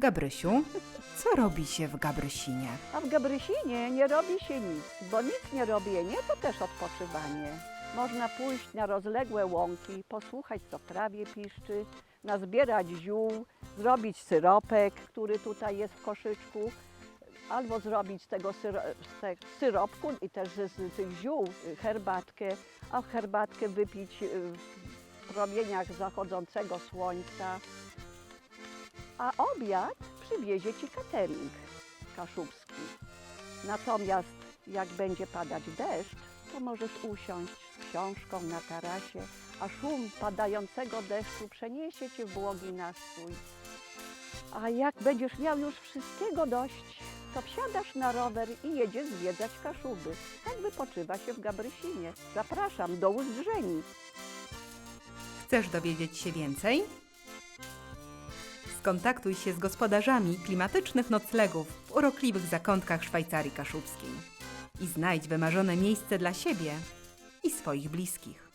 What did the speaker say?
Gabrysiu, co robi się w Gabrysinie? A w Gabrysinie nie robi się nic, bo nic nie robienie to też odpoczywanie. Można pójść na rozległe łąki, posłuchać co w trawie piszczy, nazbierać ziół, zrobić syropek, który tutaj jest w koszyczku, albo zrobić z tego syro, z te, syropku i też z, z tych ziół y, herbatkę, a herbatkę wypić y, w promieniach zachodzącego słońca. A obiad przywiezie Ci catering kaszubski. Natomiast jak będzie padać deszcz, to możesz usiąść z książką na tarasie, a szum padającego deszczu przeniesie Cię w błogi nastrój. A jak będziesz miał już wszystkiego dość, to wsiadasz na rower i jedziesz zwiedzać Kaszuby. Tak wypoczywa się w Gabrysinie. Zapraszam do Uzdrzeni. Chcesz dowiedzieć się więcej? Skontaktuj się z gospodarzami klimatycznych noclegów w urokliwych zakątkach Szwajcarii Kaszubskiej i znajdź wymarzone miejsce dla siebie i swoich bliskich.